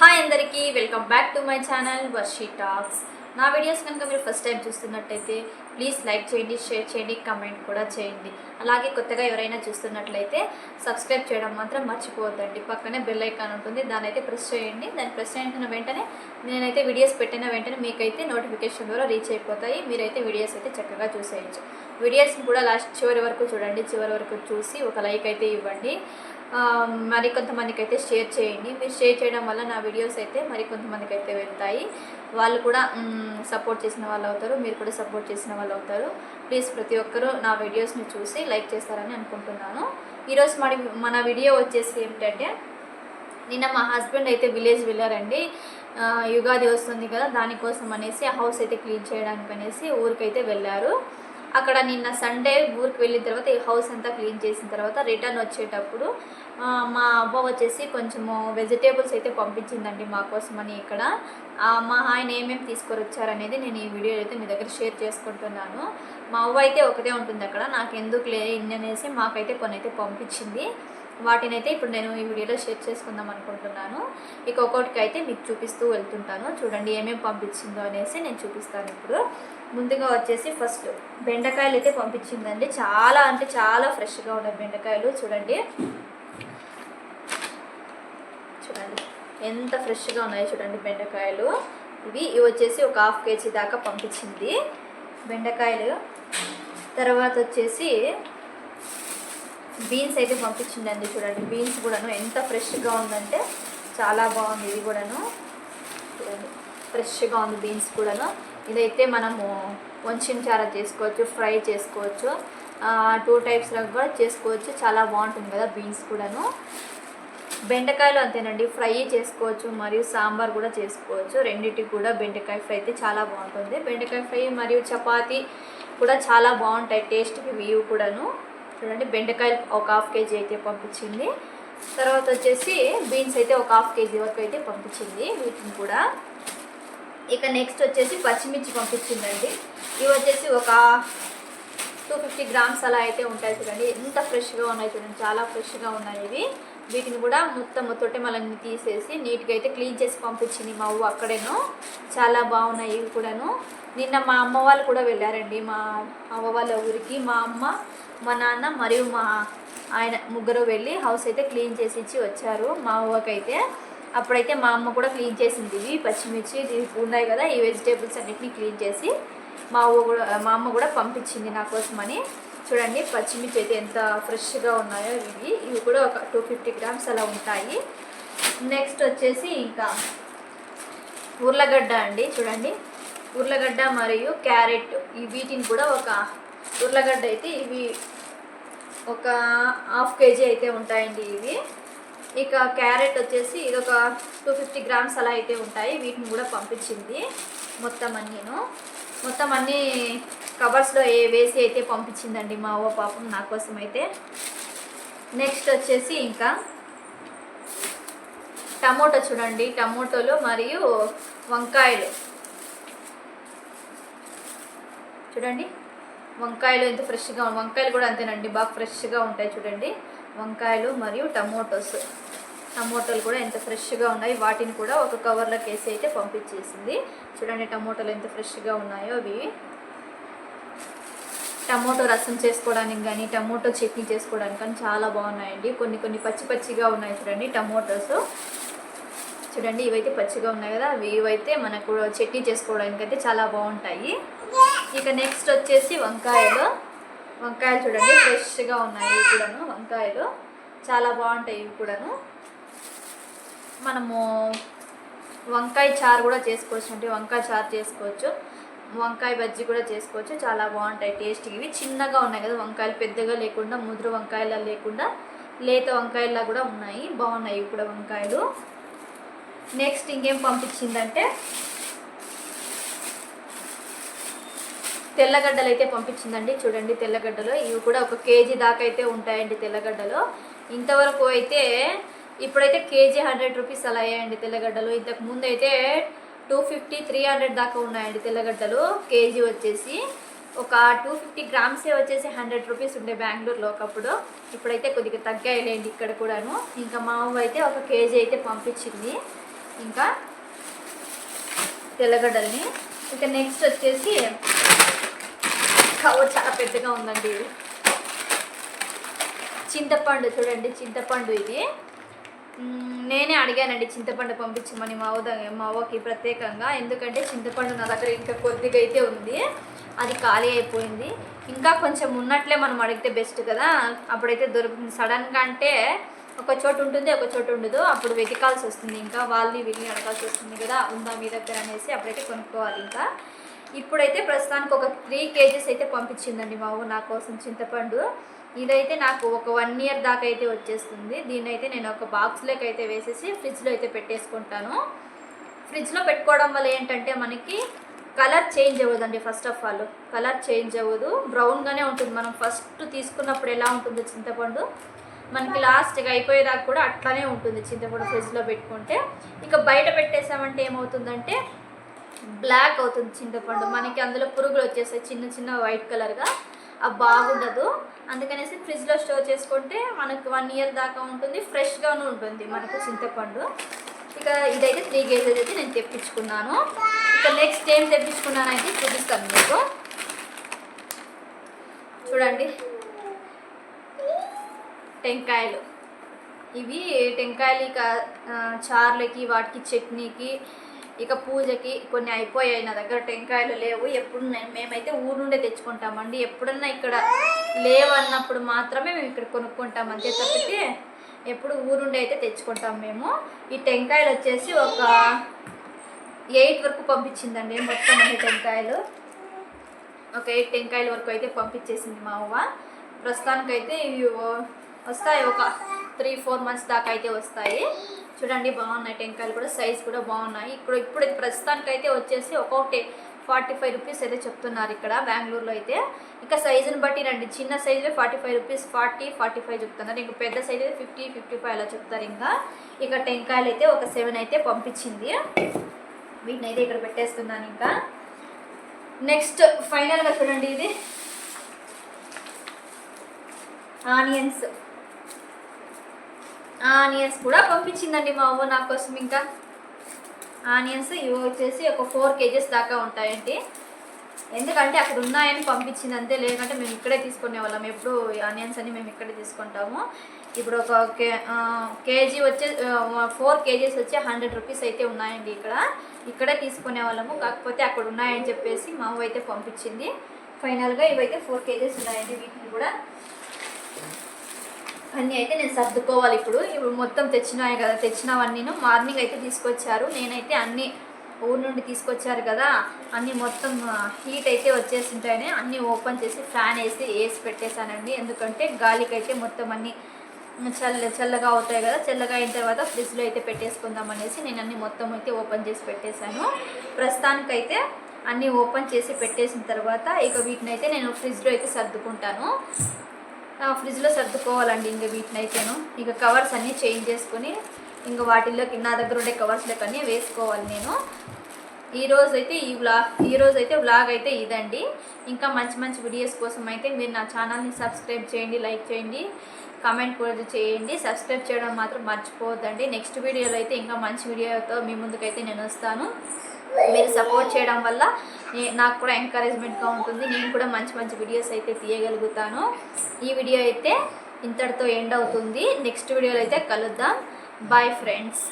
Hi అందరికీ welcome back to my channel Varshi talks. నా videos కనుక మీరు ఫస్ట్ టైం చూస్తున్నట్టయితే ప్లీజ్ లైక్ చేయండి షేర్ చేయండి కమెంట్ కూడా చేయండి. అలాగే కొత్తగా ఎవరైనా చూస్తున్నట్లయితే సబ్స్క్రైబ్ చేయడం మాత్రం మర్చిపోవద్దండి. పక్కనే బెల్ ఐకాన్ ఉంటుంది దాన్ని అయితే ప్రెస్ చేయండి. దాన్ని ప్రెస్ చేసిన వెంటనే నేనైతే వీడియోస్ పెట్టిన వెంటనే మీకైతే నోటిఫికేషన్ ద్వారా రీచ్ అయిపోతాయి. మీరైతే వీడియోస్ అయితే చక్కగా చూసేయచ్చు. వీడియోస్ని కూడా లాస్ట్ చివరి వరకు చూడండి. చివరి వరకు చూసి ఒక లైక్ అయితే ఇవ్వండి. మరి కొంతమందికి అయితే షేర్ చేయండి. మీరు షేర్ చేయడం వల్ల నా వీడియోస్ అయితే మరి కొంతమందికి అయితే వెళ్తాయి. వాళ్ళు కూడా సపోర్ట్ చేసిన వాళ్ళు అవుతారు. మీరు కూడా సపోర్ట్ చేసిన వాళ్ళు అవుతారు. ప్లీజ్ ప్రతి ఒక్కరూ నా వీడియోస్ని చూసి లైక్ చేస్తారని అనుకుంటున్నాను. ఈరోజు మరి మన వీడియో వచ్చేసి ఏమిటంటే నిన్న మా హస్బెండ్ అయితే విలేజ్ వెళ్ళారండి. యుగాది వస్తుంది కదా దానికోసం అనేసి హౌస్ అయితే క్లీన్ చేయడానికి అనేసి ఊరికైతే వెళ్ళారు. అక్కడ నిన్న సండే ఊరికి వెళ్ళిన తర్వాత ఈ హౌస్ అంతా క్లీన్ చేసిన తర్వాత రిటర్న్ వచ్చేటప్పుడు మా అవ్వ వచ్చేసి కొంచెము వెజిటేబుల్స్ అయితే పంపించిందండి మా కోసమని ఇక్కడ. మా ఆయన ఏమేమి తీసుకొని వచ్చారనేది నేను ఈ వీడియో అయితే మీ దగ్గర షేర్ చేసుకుంటున్నాను. మా అవ్వ అయితే ఒకటే ఉంటుంది అక్కడ నాకు ఎందుకు లే ఇన్ని అనేసి మాకైతే కొన్ని అయితే పంపించింది. వాటిని అయితే ఇప్పుడు నేను ఈ వీడియోలో షేర్ చేసుకుందాం అనుకుంటున్నాను. ఇక ఒక్కొక్కటికి అయితే మీకు చూపిస్తూ వెళ్తుంటాను. చూడండి ఏమేమి పంపించిందో అనేసి నేను చూపిస్తాను ఇప్పుడు. ముందుగా వచ్చేసి ఫస్ట్ బెండకాయలు అయితే పంపించిందండి. చాలా అంటే చాలా ఫ్రెష్గా ఉన్నాయి బెండకాయలు. చూడండి. చూడండి. ఎంత ఫ్రెష్గా ఉన్నాయో చూడండి బెండకాయలు. ఇవి ఇవి వచ్చేసి ఒక హాఫ్ కేజీ దాకా పంపించింది బెండకాయలు. తర్వాత వచ్చేసి బీన్స్ అయితే పంపించిందండి చూడండి. బీన్స్ కూడాను ఎంత ఫ్రెష్గా ఉందంటే చాలా బాగుంది. ఇది కూడాను చూడండి. ఫ్రెష్గా ఉంది బీన్స్ కూడాను. ఇదైతే మనము వంచిన చార చేసుకోవచ్చు ఫ్రై చేసుకోవచ్చు టూ టైప్స్లో కూడా చేసుకోవచ్చు. చాలా బాగుంటుంది కదా బీన్స్ కూడాను. బెండకాయలు అంతేనండి. ఫ్రై చేసుకోవచ్చు మరియు సాంబార్ కూడా చేసుకోవచ్చు. రెండింటికి కూడా బెండకాయ ఫ్రై అయితే చాలా బాగుంటుంది. బెండకాయ ఫ్రై మరియు చపాతి కూడా చాలా బాగుంటాయి. టేస్ట్కి వ్యూ కూడాను. చూడండి బెండకాయలు ఒక హాఫ్ కేజీ అయితే పంపించింది. తర్వాత వచ్చేసి బీన్స్ అయితే ఒక హాఫ్ కేజీ వరకు అయితే పంపించింది వీటిని కూడా. ఇక నెక్స్ట్ వచ్చేసి పచ్చిమిర్చి పంపించిందండి. ఇవి వచ్చేసి ఒక టూ ఫిఫ్టీ గ్రామ్స్ అలా అయితే ఉంటాయి చూడండి. ఎంత ఫ్రెష్గా ఉన్నాయి చూడండి చాలా ఫ్రెష్గా ఉన్నాయి ఇవి. వీటిని కూడా మొత్తం తొట్టెమలన్నీ తీసేసి నీట్గా అయితే క్లీన్ చేసి పంపించింది మా అవ్వ అక్కడేను. చాలా బాగున్నాయి ఇవి కూడాను. నిన్న మా అమ్మ వాళ్ళు కూడా వెళ్ళారండి. మా అవ్వ వాళ్ళ ఊరికి మా అమ్మ మా నాన్న మరియు మా ఆయన ముగ్గురు వెళ్ళి హౌస్ అయితే క్లీన్ చేసి ఇచ్చి వచ్చారు. మా అవ్వకైతే అప్పుడైతే మా అమ్మ కూడా క్లీన్ చేసింది. ఇవి పచ్చిమిర్చి ఇవి ఉన్నాయి కదా ఈ వెజిటేబుల్స్ అన్నిటిని క్లీన్ చేసి మా అవ్వ కూడా మా అమ్మ కూడా పంపించింది నా కోసమని. చూడండి పచ్చిమిర్చి అయితే ఎంత ఫ్రెష్గా ఉన్నాయో ఇవి. ఇవి కూడా ఒక టూ ఫిఫ్టీ గ్రామ్స్ అలా ఉంటాయి. నెక్స్ట్ వచ్చేసి ఇంకా ఉర్లగడ్డ అండి చూడండి. ఉర్లగడ్డ మరియు క్యారెట్ ఈ వీటిని కూడా ఒక ఉర్లగడ్డ అయితే ఇవి ఒక హాఫ్ కేజీ అయితే ఉంటాయండి ఇవి. ఇక క్యారెట్ వచ్చేసి ఇది ఒక టూ ఫిఫ్టీ గ్రామ్స్ అలా అయితే ఉంటాయి. వీటిని కూడా పంపించింది మొత్తం అన్నీను. మొత్తం అన్నీ కవర్స్లో ఏ వేసి అయితే పంపించిందండి మా అవ్వ పాపం నా కోసం అయితే. నెక్స్ట్ వచ్చేసి ఇంకా టమోటో చూడండి. టమోటోలు మరియు వంకాయలు. చూడండి. వంకాయలు ఎంత ఫ్రెష్గా వంకాయలు కూడా అంతేనండి. బాగా ఫ్రెష్గా ఉంటాయి చూడండి. వంకాయలు మరియు టమోటోస్. టమోటాలు కూడా ఎంత ఫ్రెష్గా ఉన్నాయి. వాటిని కూడా ఒక కవర్లోకి వేసి అయితే పంపించేసింది. చూడండి టమోటాలు ఎంత ఫ్రెష్గా ఉన్నాయో అవి. టమోటో రసం చేసుకోవడానికి కానీ టమోటో చట్నీ చేసుకోవడానికి కానీ చాలా బాగున్నాయండి. కొన్ని కొన్ని పచ్చి పచ్చిగా ఉన్నాయి చూడండి టమోటోస్. చూడండి ఇవైతే పచ్చిగా ఉన్నాయి కదా అవి ఇవైతే మనకు చట్నీ చేసుకోవడానికి అయితే చాలా బాగుంటాయి. ఇక నెక్స్ట్ వచ్చేసి వంకాయలు. వంకాయలు చూడండి ఫ్రెష్గా ఉన్నాయి ఇవి కూడాను వంకాయలు. చాలా బాగుంటాయి ఇవి కూడాను. మనము వంకాయ చారు కూడా చేసుకోవచ్చు అంటే వంకాయ చారు చేసుకోవచ్చు. వంకాయ బజ్జీ కూడా చేసుకోవచ్చు. చాలా బాగుంటాయి టేస్ట్ ఇవి చిన్నగా ఉన్నాయి కదా వంకాయలు పెద్దగా లేకుండా ముదురు వంకాయలా లేకుండా లేత వంకాయలా కూడా ఉన్నాయి. బాగున్నాయి ఇవి కూడా వంకాయలు. నెక్స్ట్ ఇంకేం పంపించిందంటే తెల్లగడ్డలు అయితే పంపించిందండి. చూడండి తెల్లగడ్డలు. ఇవి కూడా ఒక కేజీ దాకా అయితే ఉంటాయండి తెల్లగడ్డలు. ఇంతవరకు అయితే ఇప్పుడైతే కేజీ హండ్రెడ్ రూపీస్ అలా అయ్యాయండి తెల్లగడ్డలు. ఇంతకు ముందు అయితే టూ ఫిఫ్టీ త్రీ హండ్రెడ్ దాకా ఉన్నాయండి తెల్లగడ్డలు. కేజీ వచ్చేసి ఒక టూ ఫిఫ్టీ గ్రామ్సే వచ్చేసి హండ్రెడ్ రూపీస్ ఉండే బెంగళూరులో ఒకప్పుడు. ఇప్పుడైతే కొద్దిగా తగ్గాయిలేండి ఇక్కడ కూడాను. ఇంకా మా అయితే ఒక కేజీ అయితే పంపించింది. ఇంకా తెల్లగడ్డల్ని. ఇంకా నెక్స్ట్ వచ్చేసి కవర్ చాలా పెద్దగా ఉందండి. చింతపండు చూడండి చింతపండు ఇది. నేనే అడిగానండి చింతపండు పంపించమని మా మా అవ్వకి ప్రత్యేకంగా. ఎందుకంటే చింతపండు నా దగ్గర ఇంకా కొద్దిగా అయితే ఉంది. అది ఖాళీ అయిపోయింది. ఇంకా కొంచెం ఉన్నట్లే మనం అడిగితే బెస్ట్ కదా. అప్పుడైతే దొరుకుతుంది. సడన్గా అంటే ఒక చోటు ఉంటుంది ఒక చోటు ఉండదు. అప్పుడు వెతకాల్సి వస్తుంది. ఇంకా వాళ్ళని వీళ్ళని అడగాల్సి వస్తుంది కదా ఉందా మీ దగ్గర అనేసి అప్పుడైతే కొనుక్కోవాలి ఇంకా. ఇప్పుడైతే ప్రస్తుతానికి ఒక త్రీ కేజీస్ అయితే పంపించిందండి మా ఊరు నా కోసం చింతపండు. ఇదైతే నాకు ఒక వన్ ఇయర్ దాకా అయితే వచ్చేస్తుంది. దీన్ని అయితే నేను ఒక బాక్స్లోకి అయితే వేసేసి ఫ్రిడ్జ్లో అయితే పెట్టేసుకుంటాను. ఫ్రిడ్జ్లో పెట్టుకోవడం వల్ల ఏంటంటే మనకి కలర్ చేంజ్ అవ్వదండి first of all colour change అవ్వదు. బ్రౌన్గానే ఉంటుంది. మనం ఫస్ట్ తీసుకున్నప్పుడు ఎలా ఉంటుందో చింతపండు? మనకి లాస్ట్గా అయిపోయేదాకా కూడా అట్లానే ఉంటుంది చింతపండు ఫ్రిడ్జ్లో పెట్టుకుంటే. ఇక బయట పెట్టేసామంటే ఏమవుతుందంటే బ్లాక్ అవుతుంది చింతపండు. మనకి అందులో పురుగులు వచ్చేస్తాయి చిన్న చిన్న వైట్ కలర్గా అది బాగుండదు. అందుకనేసి ఫ్రిడ్జ్లో స్టోర్ చేసుకుంటే మనకు వన్ ఇయర్ దాకా ఉంటుంది ఫ్రెష్గాను ఉంటుంది మనకు చింతపండు. ఇక ఇదైతే త్రీ కేజీస్ అయితే నేను తెప్పించుకున్నాను. ఇక నెక్స్ట్ ఏం తెప్పించుకున్నాను అయితే చూపిస్తాను మీకు. చూడండి. టెంకాయలు. ఇవి టెంకాయలు ఇక చార్లకి వాటికి చట్నీకి ఇక పూజకి కొన్ని అయిపోయాయి నా దగ్గర టెంకాయలు లేవు. ఎప్పుడు మేమైతే ఊరు నుండే తెచ్చుకుంటామండి. ఎప్పుడన్నా ఇక్కడ లేవన్నప్పుడు మాత్రమే మేము ఇక్కడ కొనుక్కుంటాం. అంతే తప్పితే ఎప్పుడు ఊరుండే అయితే తెచ్చుకుంటాం మేము. ఈ టెంకాయలు వచ్చేసి ఒక ఎయిట్ వరకు పంపించిందండి. మొత్తం అన్ని టెంకాయలు. ఒక ఎయిట్ టెంకాయల వరకు అయితే పంపించేసింది మా అవ్వ. ప్రస్తుతానికైతే ఇవి వస్తాయి ఒక త్రీ ఫోర్ మంత్స్ దాకా అయితే వస్తాయి. చూడండి బాగున్నాయి టెంకాయలు కూడా సైజ్ కూడా బాగున్నాయి. ఇప్పుడు ఇప్పుడు ప్రస్తుతానికైతే వచ్చేసి ఒక్కొక్కటి ఫార్టీ ఫైవ్ రూపీస్ అయితే చెప్తున్నారు ఇక్కడ బెంగళూరులో అయితే. ఇంకా సైజుని బట్టి రండి. చిన్న size forty five rupees forty forty five చెప్తున్నారు. ఇంకా పెద్ద సైజు అయితే ఫిఫ్టీ ఫిఫ్టీ ఫైవ్ అలా చెప్తారు ఇంకా. ఇక టెంకాయలు అయితే ఒక సెవెన్ అయితే పంపించింది. వీటిని అయితే ఇక్కడ పెట్టేస్తున్నాను ఇంకా. నెక్స్ట్ ఫైనల్గా చూడండి ఇది. ఆనియన్స్ ఆనియన్స్ కూడా పంపించిందండి మా అవ్వ నా కోసం ఇంకా. ఆనియన్స్ ఇవి వచ్చేసి ఒక ఫోర్ కేజెస్ దాకా ఉంటాయండి. ఎందుకంటే అక్కడ ఉన్నాయని పంపించింది అంతే లేదంటే మేము ఇక్కడే తీసుకునే వాళ్ళం. ఎప్పుడు ఆనియన్స్ అని మేము ఇక్కడే తీసుకుంటాము. ఇప్పుడు ఒక కే కేజీ వచ్చే ఫోర్ కేజీస్ వచ్చి హండ్రెడ్ రూపీస్ అయితే ఉన్నాయండి ఇక్కడ. ఇక్కడే తీసుకునే వాళ్ళము కాకపోతే అక్కడ ఉన్నాయని చెప్పేసి మా అవ్వ అయితే పంపించింది. ఫైనల్గా ఇవైతే ఫోర్ కేజీస్ ఉన్నాయండి వీటిని కూడా. అన్నీ అయితే నేను సర్దుకోవాలి ఇప్పుడు. ఇప్పుడు మొత్తం తెచ్చినాయి కదా తెచ్చినవన్నీ మార్నింగ్ అయితే తీసుకొచ్చారు. నేనైతే అన్నీ ఊరు నుండి తీసుకొచ్చారు కదా అన్నీ మొత్తం హీట్ అయితే వచ్చేసి ఉంటాయని అన్నీ ఓపెన్ చేసి ఫ్యాన్ వేసి వేసి పెట్టేశానండి. ఎందుకంటే గాలికైతే మొత్తం అన్నీ చల్ల చల్లగా అవుతాయి కదా చల్లగా అయిన తర్వాత ఫ్రిడ్జ్లో అయితే పెట్టేసుకుందాం అనేసి నేను అన్ని మొత్తం అయితే ఓపెన్ చేసి పెట్టేశాను. ప్రస్తుతానికైతే అన్నీ ఓపెన్ చేసి పెట్టేసిన తర్వాత ఇక వీటిని అయితే నేను ఫ్రిడ్జ్లో అయితే సర్దుకుంటాను. ఫ్రిడ్జ్లో సర్దుకోవాలండి ఇంక వీటిని అయితేను ఇక కవర్స్ అన్నీ చేంజ్ చేసుకొని ఇంకా వాటిల్లోకి నా దగ్గర ఉండే కవర్స్లోకి అన్నీ వేసుకోవాలి నేను. ఈరోజు అయితే ఈ వ్లాగ్ ఈ అయితే వ్లాగ్ అయితే ఇదండి. ఇంకా మంచి మంచి వీడియోస్ కోసం అయితే మీరు నా ఛానల్ని సబ్స్క్రైబ్ చేయండి లైక్ చేయండి కామెంట్ కూడా చేయండి. సబ్స్క్రైబ్ చేయడం మాత్రం మర్చిపోవద్దండి. నెక్స్ట్ వీడియోలో అయితే ఇంకా మంచి వీడియోతో మీ ముందుకైతే నేను వస్తాను. మీరు సపోర్ట్ చేయడం వల్ల నాకు కూడా ఎంకరేజ్మెంట్గా ఉంటుంది. నేను కూడా మంచి మంచి వీడియోస్ అయితే తీయగలుగుతాను. ఈ వీడియో అయితే ఇంతటితో ఎండ్ అవుతుంది. నెక్స్ట్ వీడియోలో అయితే కలుద్దాం. Bye friends